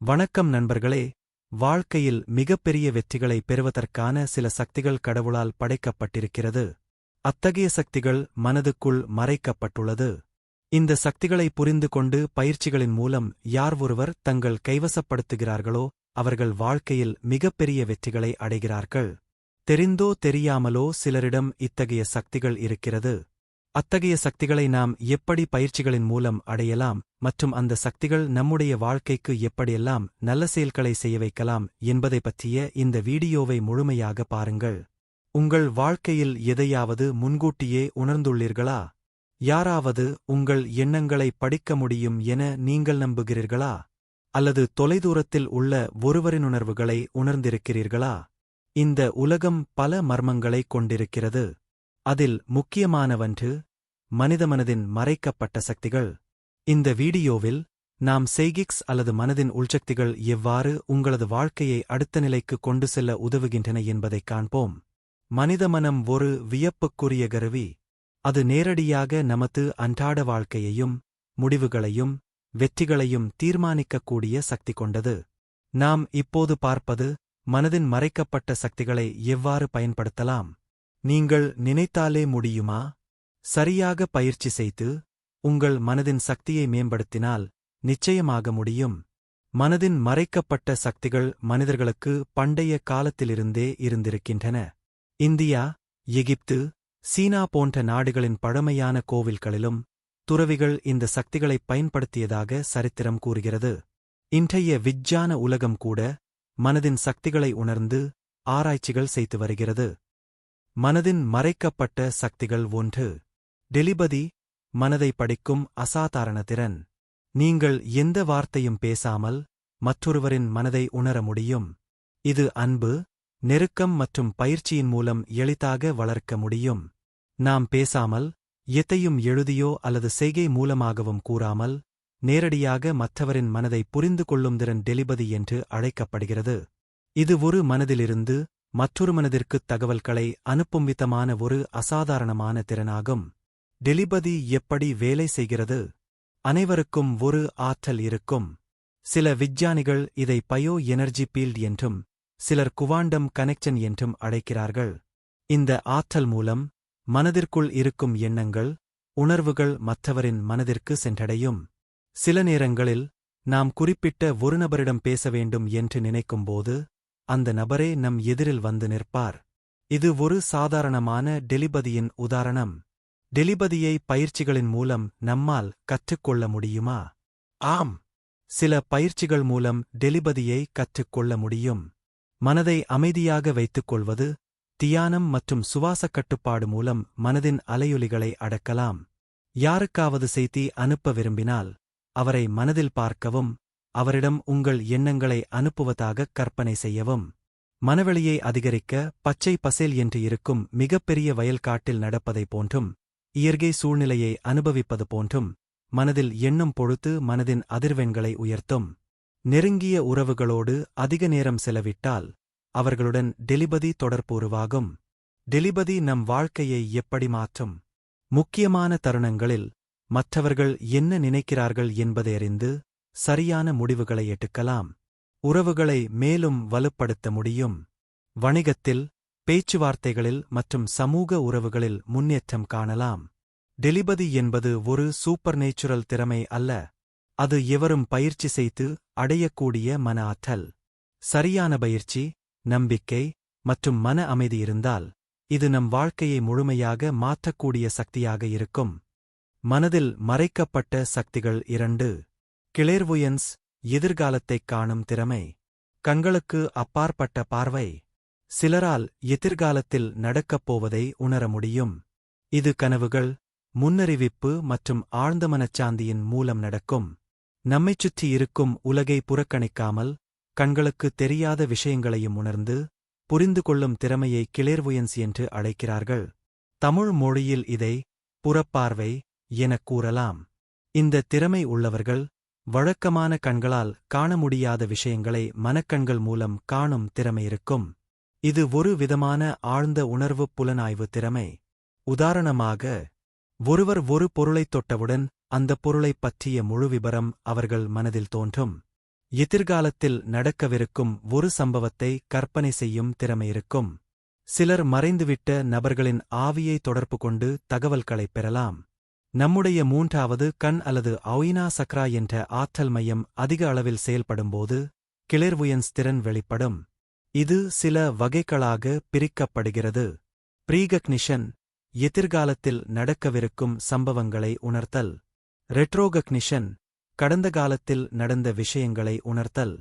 வணக்கம் நண்பர்களே. வாழ்க்கையில் மிகப்பெரிய வெற்றிகளை பெறுவதற்கான சில சக்திகள் கடவுளால் படைக்கப்பட்டிருக்கிறது. அத்தகைய சக்திகள் மனதுக்குள் மறைக்கப்பட்டுள்ளது. இந்த சக்திகளை புரிந்து கொண்டு பயிற்சிகளின் மூலம் யார் ஒருவர் தங்கள் கைவசப்படுத்துகிறார்களோ அவர்கள் வாழ்க்கையில் மிகப்பெரிய வெற்றிகளை அடைகிறார்கள். தெரிந்தோ தெரியாமலோ சிலரிடம் இத்தகைய சக்திகள் இருக்கிறது. அத்தகைய சக்திகளை நாம் எப்படி பயிற்சிகளின் மூலம் அடையலாம் மற்றும் அந்த சக்திகள் நம்முடைய வாழ்க்கைக்கு எப்படியெல்லாம் நல்ல செயல்களை செய்ய வைக்கலாம் என்பதை பற்றிய இந்த வீடியோவை முழுமையாக பாருங்கள். உங்கள் வாழ்க்கையில் எதையாவது முன்கூட்டியே உணர்ந்துள்ளீர்களா? யாராவது உங்கள் எண்ணங்களை படிக்க முடியும் என நீங்கள் நம்புகிறீர்களா? அல்லது தொலைதூரத்தில் உள்ள ஒருவரின் உணர்வுகளை உணர்ந்திருக்கிறீர்களா? இந்த உலகம் பல மர்மங்களை கொண்டிருக்கிறது. அதில் முக்கியமானவன்று மனித மனதின் மறைக்கப்பட்ட சக்திகள். இந்த வீடியோவில் நாம் செய்கிக்ஸ் அல்லது மனதின் உள்சக்திகள் எவ்வாறு உங்களது வாழ்க்கையை அடுத்த நிலைக்கு கொண்டு செல்ல உதவுகின்றன என்பதைக் காண்போம். மனித மனம் ஒரு வியப்புக்குரிய கருவி. அது நேரடியாக நமது அன்றாட வாழ்க்கையையும் முடிவுகளையும் வெற்றிகளையும் தீர்மானிக்கக்கூடிய சக்தி கொண்டது. நாம் இப்போது பார்ப்பது மனதின் மறைக்கப்பட்ட சக்திகளை எவ்வாறு பயன்படுத்தலாம். நீங்கள் நினைத்தாலே முடியுமா? சரியாக பயிற்சி செய்து உங்கள் மனதின் சக்தியை மேம்படுத்தினால் நிச்சயமாக முடியும். மனதின் மறைக்கப்பட்ட சக்திகள் மனிதர்களுக்கு பண்டைய காலத்திலிருந்தே இருந்திருக்கின்றன. இந்தியா எகிப்து சீனா போன்ற நாடுகளின் பழமையான கோவில்களிலும் துறவிகள் இந்த சக்திகளைப் பயன்படுத்தியதாக சரித்திரம் கூறுகிறது. இன்றைய விஜ்ஞான உலகம் கூட மனதின் சக்திகளை உணர்ந்து ஆராய்ச்சிகள் செய்து வருகிறது. மனதின் மறைக்கப்பட்ட சக்திகள் ஒன்று. டெலிபதி மனதை படிக்கும் அசாதாரண திறன். நீங்கள் எந்த வார்த்தையும் பேசாமல் மற்றொருவரின் மனதை உணர முடியும். இது அன்பு நெருக்கம் மற்றும் பயிற்சியின் மூலம் எளிதாக வளர்க்க முடியும். நாம் பேசாமல் எத்தையும் எழுதியோ அல்லது செய்கை மூலமாகவும் கூறாமல் நேரடியாக மற்றவரின் மனதை புரிந்து கொள்ளும் திறன் டெலிபதி என்று அழைக்கப்படுகிறது. இது ஒரு மனதிலிருந்து மற்றொரு மனதிற்குத் தகவல்களை அனுப்பும் விதமான ஒரு அசாதாரணமான திறனாகும். டெலிபதி எப்படி வேலை செய்கிறது? அனைவருக்கும் ஒரு ஆற்றல் இருக்கும். சில விஞ்ஞானிகள் இதை பயோ எனர்ஜி பீல்ட் என்றும் சிலர் குவாண்டம் கனெக்ஷன் என்றும் அழைக்கிறார்கள். இந்த ஆற்றல் மூலம் மனதிற்குள் இருக்கும் எண்ணங்கள் உணர்வுகள் மற்றவரின் மனதிற்கு சென்றடையும். சில நேரங்களில் நாம் குறிப்பிட்ட ஒரு நபரிடம் பேச வேண்டும் என்று நினைக்கும்போது அந்த நபரே நம் எதிரில் வந்து நிற்பார். இது ஒரு சாதாரணமான டெலிபதியின் உதாரணம். டெலிபதியை பயிற்சிகளின் மூலம் நம்மால் கற்றுக்கொள்ள முடியுமா? ஆம். சில பயிற்சிகள் மூலம் டெலிபதியை கற்றுக்கொள்ள முடியும். மனதை அமைதியாக வைத்துக் கொள்வது தியானம் மற்றும் சுவாசக் கட்டுப்பாடு மூலம் மனதின் அலையொலிகளை அடக்கலாம். யாருக்காவது செய்தி அனுப்ப விரும்பினால் அவரை மனதில் பார்க்கவும் அவரிடம் உங்கள் எண்ணங்களை அனுப்புவதாக கற்பனை செய்யவும். மனவெளியை அதிகரிக்க பச்சை பசேல் என்று இருக்கும் மிகப்பெரிய வயல்காட்டில் நடப்பதைப் போன்றும் இயற்கை சூழ்நிலையை அனுபவிப்பது போன்றும் மனதில் எண்ணம் பொழுத்து மனதின் அதிர்வெண்களை உயர்த்தும். நெருங்கிய உறவுகளோடு அதிக நேரம் செலவிட்டால் அவர்களுடன் டெலிபதி தொடர்பு உருவாகும். டெலிபதி நம் வாழ்க்கையை எப்படி மாற்றும்? முக்கியமான தருணங்களில் மற்றவர்கள் என்ன நினைக்கிறார்கள் என்பதை அறிந்து சரியான முடிவுகளை எடுக்கலாம். உறவுகளை மேலும் வலுப்படுத்த முடியும். வணிகத்தில் பேச்சுவார்த்தைகளில் மற்றும் சமூக உறவுகளில் முன்னேற்றம் காணலாம். டெலிபதி என்பது ஒரு சூப்பர் நேச்சுரல் திறமை அல்ல. அது எவரும் பயிற்சி செய்து அடையக்கூடிய மன ஆற்றல். சரியான பயிற்சி நம்பிக்கை மற்றும் மன அமைதி இருந்தால் இது நம் வாழ்க்கையை முழுமையாக மாற்றக்கூடிய சக்தியாக இருக்கும். மனதில் மறைக்கப்பட்ட சக்திகள் இரண்டு. கிளேர்வுயன்ஸ் எதிர்காலத்தைக் காணும் திறமை. கண்களுக்கு அப்பாற்பட்ட பார்வை. சிலரால் எதிர்காலத்தில் நடக்கப் போவதை உணர முடியும். இது கனவுகள் முன்னறிவிப்பு மற்றும் ஆழ்ந்த மனச்சாந்தியின் மூலம் நடக்கும். நம்மைச் சுற்றி இருக்கும் உலகை புறக்கணிக்காமல் கண்களுக்கு தெரியாத விஷயங்களையும் உணர்ந்து புரிந்து கொள்ளும் திறமையை கிளேர்வுயன்ஸ் என்று அழைக்கிறார்கள். தமிழ் மொழியில் இதை புறப்பார்வை எனக் கூறலாம். இந்த திறமை உள்ளவர்கள் வழக்கமான கண்களால் காண முடியாத விஷயங்களை மனக்கண்கள் மூலம் காணும் திறமை இருக்கும். இது ஒரு விதமான ஆழ்ந்த உணர்வு புலனாய்வு திறமை. உதாரணமாக ஒருவர் ஒரு பொருளைத் தொட்டவுடன் அந்த பொருளைப் பற்றிய முழு விபரம் அவர்கள் மனதில் தோன்றும். எதிர்காலத்தில் நடக்கவிருக்கும் ஒரு சம்பவத்தை கற்பனை செய்யும் திறமை இருக்கும். சிலர் மறைந்துவிட்ட நபர்களின் ஆவியை தொடர்பு கொண்டு தகவல்களைப் பெறலாம். நம்முடைய மூன்றாவது கண் அல்லது அவுயினா சக்ரா என்ற ஆற்றல் மையம் அதிக அளவில் செயல்படும்போது கிளர்வுயன்ஸ் திறன் வெளிப்படும். இது சில வகைகளாக பிரிக்கப்படுகிறது. ப்ரீகக்னிஷன் எதிர்காலத்தில் நடக்கவிருக்கும் சம்பவங்களை உணர்த்தல். ரெட்ரோகக்னிஷன் கடந்த காலத்தில் நடந்த விஷயங்களை உணர்த்தல்.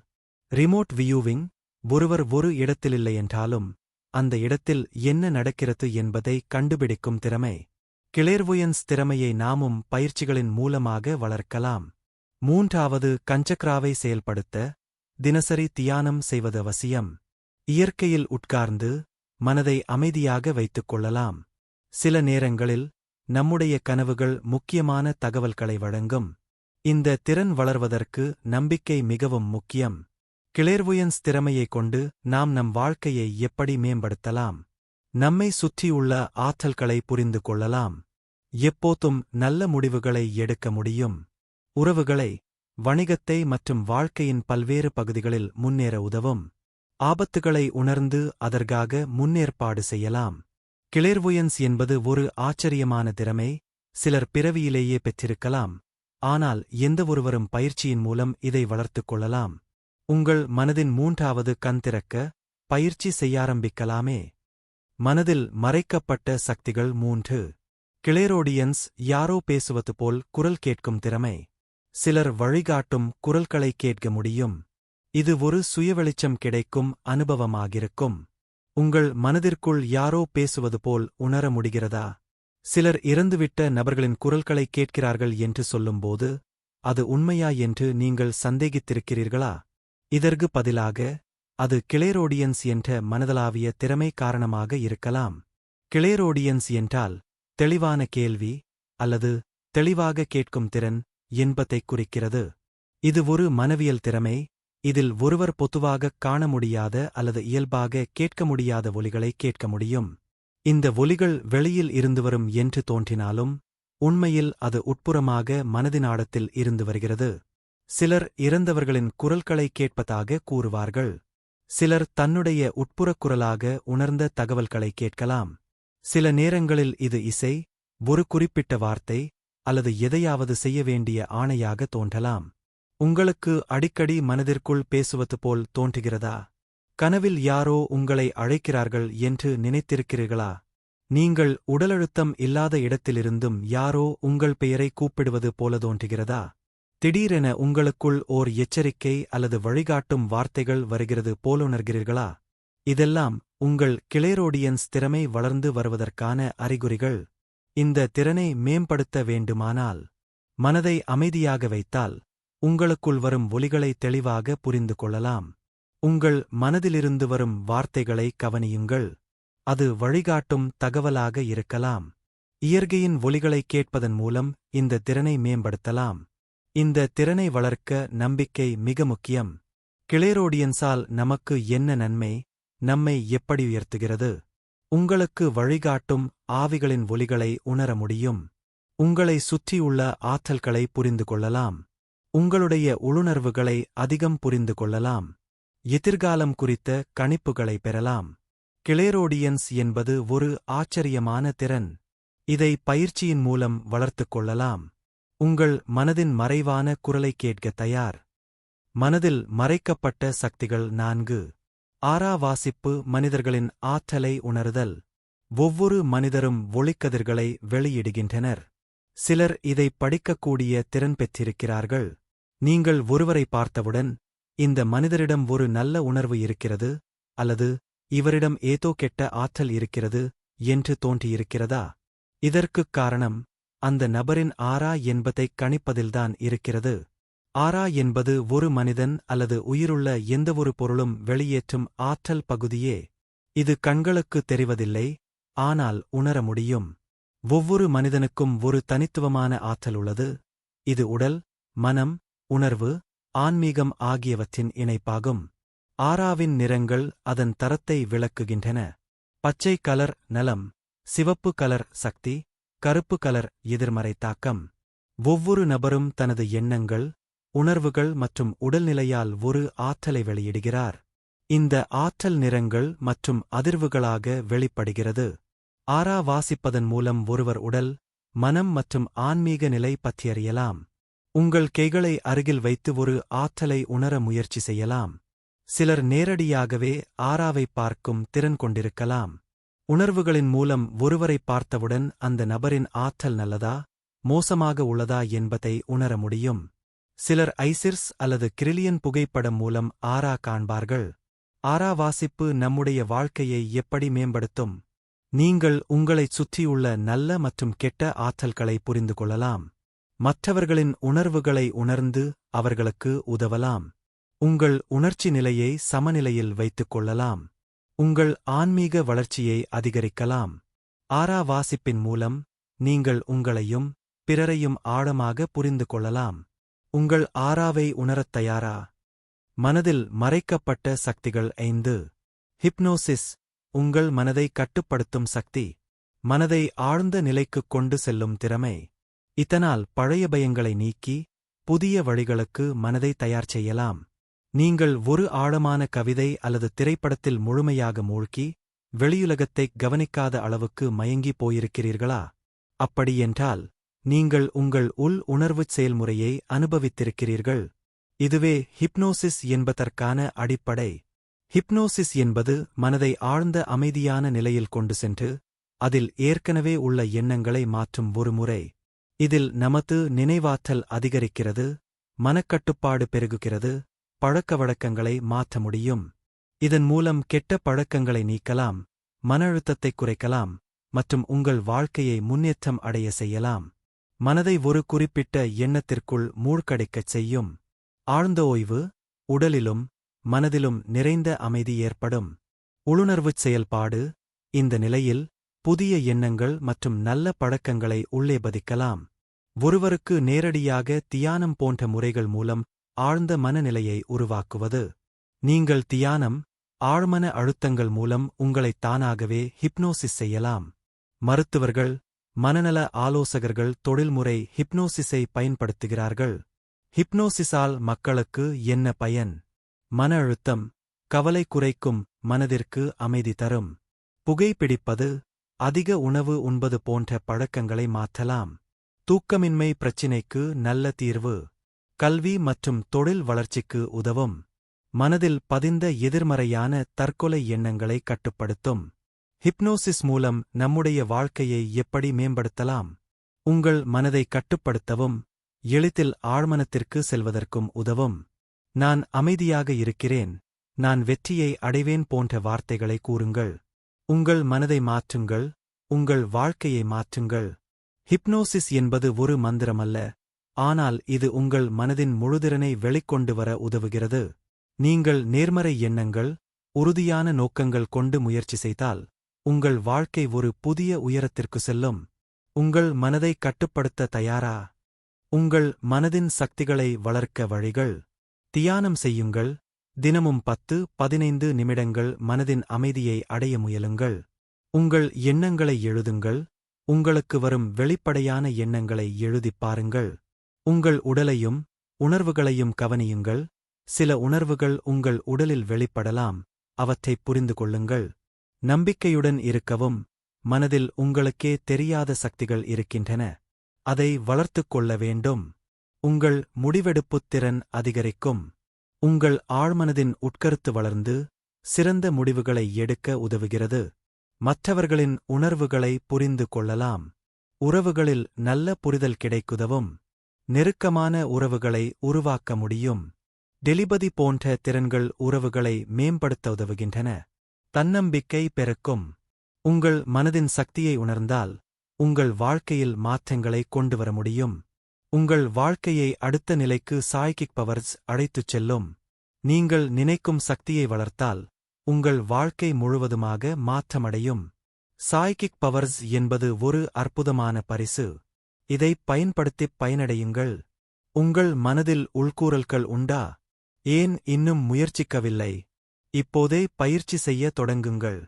ரிமோட் வியூவிங் ஒருவர் ஒரு இடத்திலில்லையென்றாலும் அந்த இடத்தில் என்ன நடக்கிறது என்பதை கண்டுபிடிக்கும் திறமை. கிளேர்வுயன்ஸ் திறமையை நாமும் பயிற்சிகளின் மூலமாக வளர்க்கலாம். மூன்றாவது கஞ்சக்ராவை செயல்படுத்த தினசரி தியானம் செய்வது அவசியம். இயற்கையில் உட்கார்ந்து மனதை அமைதியாக வைத்துக் கொள்ளலாம். சில நேரங்களில் நம்முடைய கனவுகள் முக்கியமான தகவல்களை வழங்கும். இந்த திறன் வளர்வதற்கு நம்பிக்கை மிகவும் முக்கியம். கிளேர்வுயன்ஸ் திறமையைக் கொண்டு நாம் நம் வாழ்க்கையை எப்படி மேம்படுத்தலாம்? நம்மை சுற்றியுள்ள ஆற்றல்களை புரிந்து கொள்ளலாம். எப்போதும் நல்ல முடிவுகளை எடுக்க முடியும். உறவுகளை வணிகத்தை மற்றும் வாழ்க்கையின் பல்வேறு பகுதிகளில் முன்னேற உதவும். ஆபத்துகளை உணர்ந்து அதற்காக முன்னேற்பாடு செய்யலாம். கிளேர்வுயன்ஸ் என்பது ஒரு ஆச்சரியமான திறமை சிலர் பிறவியிலேயே பெற்றிருக்கலாம். ஆனால் எந்த ஒருவரும் பயிற்சியின் மூலம் இதை வளர்த்துக் கொள்ளலாம். உங்கள் மனதின் மூன்றாவது கண் திறக்க பயிற்சி செய்யாரம்பிக்கலாமே மனதில் மறைக்கப்பட்ட சக்திகள் மூன்று. கிளேரோடியன்ஸ் யாரோ பேசுவது போல் குரல் கேட்கும் திறமை. சிலர் வழிகாட்டும் குரல்களை கேட்க முடியும். இது ஒரு சுயவெளிச்சம் கிடைக்கும் அனுபவமாகிருக்கும். உங்கள் மனதிற்குள் யாரோ பேசுவது போல் உணர முடிகிறதா? சிலர் இறந்துவிட்ட நபர்களின் குரல்களை கேட்கிறார்கள் என்று சொல்லும்போது அது உண்மையா என்று நீங்கள் சந்தேகித்திருக்கிறீர்களா? இதற்கு பதிலாக அது கிளேரோடியன்ஸ் என்ற மனதளாவிய திறமை காரணமாக இருக்கலாம். கிளேரோடியன்ஸ் என்றால் தெளிவான கேள்வி அல்லது தெளிவாக கேட்கும் திறன் என்பதைக் குறிக்கிறது. இது ஒரு மனவியல் திறமை இதில் ஒருவர் பொதுவாகக் காண முடியாத அல்லது இயல்பாக கேட்க முடியாத ஒலிகளை கேட்க முடியும். இந்த ஒலிகள் வெளியில் இருந்து வரும் என்று தோன்றினாலும் உண்மையில் அது உட்புறமாக மனதினாடத்தில் இருந்து வருகிறது. சிலர் இறந்தவர்களின் குரல்களை கேட்பதாக கூறுவார்கள். சிலர் தன்னுடைய உட்புறக் குரலாக உணர்ந்த தகவல்களை கேட்கலாம். சில நேரங்களில் இது இசை ஒரு குறிப்பிட்ட வார்த்தை அல்லது எதையாவது செய்ய வேண்டிய ஆணையாக தோன்றலாம். உங்களுக்கு அடிக்கடி மனதிற்குள் பேசுவது போல் தோன்றுகிறதா? கனவில் யாரோ உங்களை அழைக்கிறார்கள் என்று நினைத்திருக்கிறீர்களா? நீங்கள் உடலழுத்தம் இல்லாத இடத்திலிருந்தும் யாரோ உங்கள் பெயரை கூப்பிடுவது போல தோன்றுகிறதா? திடீரென உங்களுக்குள் ஓர் எச்சரிக்கை அல்லது வழிகாட்டும் வார்த்தைகள் வருகிறது போலுணர்கிறீர்களா இதெல்லாம் உங்கள் கிளேரோடியன்ஸ் திறமை வளர்ந்து வருவதற்கான அறிகுறிகள். இந்த திறனை மேம்படுத்த வேண்டுமானால் மனதை அமைதியாக வைத்தால் உங்களுக்குள் வரும் ஒலிகளை தெளிவாக புரிந்து கொள்ளலாம். உங்கள் மனதிலிருந்து வரும் வார்த்தைகளை கவனியுங்கள். அது வழிகாட்டும் தகவலாக இருக்கலாம். இயற்கையின் ஒலிகளைக் கேட்பதன் மூலம் இந்த திறனை மேம்படுத்தலாம். இந்த திறனை வளர்க்க நம்பிக்கை மிக முக்கியம். கிளேரோடியன்ஸால் நமக்கு என்ன நன்மை? நம்மை எப்படி உயர்த்துகிறது? உங்களுக்கு வழிகாட்டும் ஆவிகளின் ஒலிகளை உணர முடியும். உங்களை சுற்றியுள்ள ஆற்றல்களை புரிந்து கொள்ளலாம். உங்களுடைய உளுணர்வுகளை அதிகம் புரிந்து கொள்ளலாம். எதிர்காலம் குறித்த கணிப்புகளை பெறலாம். கிளேரோடியன்ஸ் என்பது ஒரு ஆச்சரியமான திறன். இதை பயிற்சியின் மூலம் வளர்த்துக் கொள்ளலாம். உங்கள் மனதின் மறைவான குரலை கேட்க தயார். மனதில் மறைக்கப்பட்ட சக்திகள் நான்கு. ஆறா வாசிப்பு மனிதர்களின் ஆற்றலை உணருதல். ஒவ்வொரு மனிதரும் ஒளிக்கதிர்களை வெளியிடுகின்றனர். சிலர் இதை படிக்கக்கூடிய திறன் பெற்றிருக்கிறார்கள். நீங்கள் ஒருவரை பார்த்தவுடன் இந்த மனிதரிடம் ஒரு நல்ல உணர்வு இருக்கிறது அல்லது இவரிடம் ஏதோ கெட்ட ஆற்றல் இருக்கிறது என்று தோன்றியிருக்கிறதா? இதற்குக் காரணம் அந்த நபரின் ஆரா என்பதைக் கணிப்பதில்தான் இருக்கிறது. ஆரா என்பது ஒரு மனிதன் அல்லது உயிருள்ள எந்தவொரு பொருளும் வெளியேற்றும் ஆற்றல் பகுதியே. இது கண்களுக்கு தெரிவதில்லை ஆனால் உணர முடியும். ஒவ்வொரு மனிதனுக்கும் ஒரு தனித்துவமான ஆற்றல் உள்ளது. இது உடல் மனம் உணர்வு ஆன்மீகம் ஆகியவற்றின் இணைப்பாகும். ஆறாவின் நிறங்கள் அதன் தரத்தை விளக்குகின்றன. பச்சை கலர் நலம் சிவப்பு கலர் சக்தி கருப்பு கலர் எதிர்மறை தாக்கம். ஒவ்வொரு நபரும் தனது எண்ணங்கள் உணர்வுகள் மற்றும் உடல்நிலையால் ஒரு ஆற்றலை வெளியிடுகிறார். இந்த ஆற்றல் நிறங்கள் மற்றும் அதிர்வுகளாக வெளிப்படுகிறது. ஆரா வாசிப்பதன் மூலம் ஒருவர் உடல் மனம் மற்றும் ஆன்மீக நிலை பற்றியறியலாம். உங்கள் கைகளை அருகில் வைத்து ஒரு ஆற்றலை உணர முயற்சி செய்யலாம். சிலர் நேரடியாகவே ஆராவை பார்க்கும் திறன் கொண்டிருக்கலாம். உணர்வுகளின் மூலம் ஒருவரை பார்த்தவுடன் அந்த நபரின் ஆற்றல் நல்லதா மோசமாக உள்ளதா என்பதை உணர முடியும். சிலர் ஐசிர்ஸ் அல்லது கிரிலியன் புகைப்படம் மூலம் ஆரா காண்பார்கள். ஆரா வாசிப்பு நம்முடைய வாழ்க்கையை எப்படி மேம்படுத்தும்? நீங்கள் உங்களைச் சுற்றியுள்ள நல்ல மற்றும் கெட்ட ஆற்றல்களை புரிந்து கொள்ளலாம். மற்றவர்களின் உணர்வுகளை உணர்ந்து அவர்களுக்கு உதவலாம். உங்கள் உணர்ச்சி நிலையை சமநிலையில் வைத்துக் கொள்ளலாம். உங்கள் ஆன்மீக வளர்ச்சியை அதிகரிக்கலாம். ஆரா வாசிப்பின் மூலம் நீங்கள் உங்களையும் பிறரையும் ஆழமாக புரிந்து கொள்ளலாம். உங்கள் ஆராவை உணரத் தயாரா? மனதில் மறைக்கப்பட்ட சக்திகள் ஐந்து. ஹிப்னோசிஸ் உங்கள் மனதை கட்டுப்படுத்தும் சக்தி. மனதை ஆழ்ந்த நிலைக்குக் கொண்டு செல்லும் திறமை. இதனால் பழைய பயங்களை நீக்கி புதிய வழிகளுக்கு மனதை தயார் செய்யலாம். நீங்கள் ஒரு ஆழமான கவிதை அல்லது திரைப்படத்தில் முழுமையாக மூழ்கி வெளியுலகத்தைக் கவனிக்காத அளவுக்கு மயங்கி போயிருக்கிறீர்களா? அப்படியென்றால் நீங்கள் உங்கள் உள் உணர்வுச் செயல்முறையை அனுபவித்திருக்கிறீர்கள். இதுவே ஹிப்னோசிஸ் என்பதற்கான அடிப்படை. ஹிப்னோசிஸ் என்பது மனதை ஆழ்ந்த அமைதியான நிலையில் கொண்டு சென்று அதில் ஏற்கனவே உள்ள எண்ணங்களை மாற்றும் ஒரு முறை. இதில் நமது நினைவாற்றல் அதிகரிக்கிறது மனக்கட்டுப்பாடு பெருகுகிறது பழக்க வழக்கங்களை மாற்ற முடியும். இதன் மூலம் கெட்ட பழக்கங்களை நீக்கலாம் மன அழுத்தத்தை குறைக்கலாம் மற்றும் உங்கள் வாழ்க்கையை முன்னேற்றம் அடைய செய்யலாம். மனதை ஒரு குறிப்பிட்ட எண்ணத்திற்குள் மூழ்கடைக்கச் செய்யும். ஆழ்ந்த ஓய்வு உடலிலும் மனதிலும் நிறைந்த அமைதி ஏற்படும். உளுணர்வுச் செயல்பாடு இந்த நிலையில் புதிய எண்ணங்கள் மற்றும் நல்ல பழக்கங்களை உள்ளே பதிக்கலாம். ஒருவருக்கு நேரடியாக தியானம் போன்ற முறைகள் மூலம் ஆழ்ந்த மனநிலையை உருவாக்குவது. நீங்கள் தியானம் ஆழ்மன அழுத்தங்கள் மூலம் உங்களைத் தானாகவே ஹிப்னோசிஸ் செய்யலாம். மருத்துவர்கள் மனநல ஆலோசகர்கள் தொழில்முறை ஹிப்னோசிஸை பயன்படுத்துகிறார்கள். ஹிப்னோசிஸால் மக்களுக்கு என்ன பயன்? மன அழுத்தம் கவலை குறைக்கும் மனதிற்கு அமைதி தரும். புகைப்பிடிப்பது அதிக உணவு உண்பது போன்ற பழக்கங்களை மாற்றலாம். தூக்கமின்மை பிரச்சினைக்கு நல்ல தீர்வு. கல்வி மற்றும் தொழில் வளர்ச்சிக்கு உதவும். மனதில் பதிந்த எதிர்மறையான தற்கொலை எண்ணங்களை கட்டுப்படுத்தும். ஹிப்னோசிஸ் மூலம் நம்முடைய வாழ்க்கையை எப்படி மேம்படுத்தலாம்? உங்கள் மனதை கட்டுப்படுத்தவும் எளிதில் ஆழ்மனத்திற்கு செல்வதற்கும் உதவும். நான் அமைதியாக இருக்கிறேன். நான் வெற்றியை அடைவேன் போன்ற வார்த்தைகளை கூறுங்கள். உங்கள் மனதை மாற்றுங்கள் உங்கள் வாழ்க்கையை மாற்றுங்கள். ஹிப்னோசிஸ் என்பது ஒரு மந்திரமல்ல. ஆனால் இது உங்கள் மனதின் முழுதிறனை வெளிக்கொண்டு வர உதவுகிறது. நீங்கள் நேர்மறை எண்ணங்கள் உறுதியான நோக்கங்கள் கொண்டு முயற்சி செய்தால் உங்கள் வாழ்க்கை ஒரு புதிய உயரத்திற்கு செல்லும். உங்கள் மனதை கட்டுப்படுத்த தயாரா? உங்கள் மனதின் சக்திகளை வளர்க்க வழிகள்? தியானம் செய்யுங்கள் தினமும் பத்து பதினைந்து நிமிடங்கள் மனதின் அமைதியை அடைய முயலுங்கள். உங்கள் எண்ணங்களை எழுதுங்கள். உங்களுக்கு வரும் வெளிப்படையான எண்ணங்களை எழுதிப் பாருங்கள். உங்கள் உடலையும் உணர்வுகளையும் கவனியுங்கள். சில உணர்வுகள் உங்கள் உடலில் வெளிப்படலாம். அவற்றைப் புரிந்து கொள்ளுங்கள். நம்பிக்கையுடன் இருக்கவும். மனதில் உங்களுக்கே தெரியாத சக்திகள் இருக்கின்றன. அதை வளர்த்துக் கொள்ள வேண்டும். உங்கள் முடிவெடுப்புத் திறன் அதிகரிக்கும். உங்கள் ஆழ்மனதின் உட்கருத்து வளர்ந்து சிறந்த முடிவுகளை எடுக்க உதவுகிறது. மற்றவர்களின் உணர்வுகளை புரிந்து கொள்ளலாம். உறவுகளில் நல்ல புரிதல் கிடைக்குதவும் நெருக்கமான உறவுகளை உருவாக்க முடியும். டெலிபதி போன்ற திறன்கள் உறவுகளை மேம்படுத்த உதவுகின்றன. தன்னம்பிக்கை பெருக்கும். உங்கள் மனதின் சக்தியை உணர்ந்தால் உங்கள் வாழ்க்கையில் மாற்றங்களை கொண்டு வர முடியும். உங்கள் வாழ்க்கையை அடுத்த நிலைக்கு சாய்கிக் பவர்ஸ் அழைத்துச் செல்லும். நீங்கள் நினைக்கும் சக்தியை வளர்த்தால் உங்கள் வாழ்க்கை முழுவதுமாக மாற்றமடையும். சாய்கிக் பவர்ஸ் என்பது ஒரு அற்புதமான பரிசு. இதை பயன்படுத்திப் பயனடையுங்கள். உங்கள் மனதில் உள்கூறல்கள் உண்டா? ஏன் இன்னும் முயற்சிக்கவில்லை? இப்போதே பயிற்சி செய்ய தொடங்குங்கள்.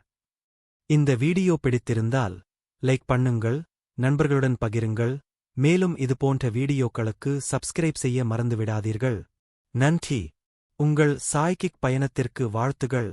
இந்த வீடியோ பிடித்திருந்தால் லைக் பண்ணுங்கள் நண்பர்களுடன் பகிருங்கள். மேலும் இதுபோன்ற வீடியோக்களுக்கு சப்ஸ்கிரைப் செய்ய மறந்துவிடாதீர்கள். நன்றி. உங்கள் சாய்கிக் பயணத்திற்கு வாழ்த்துகள்.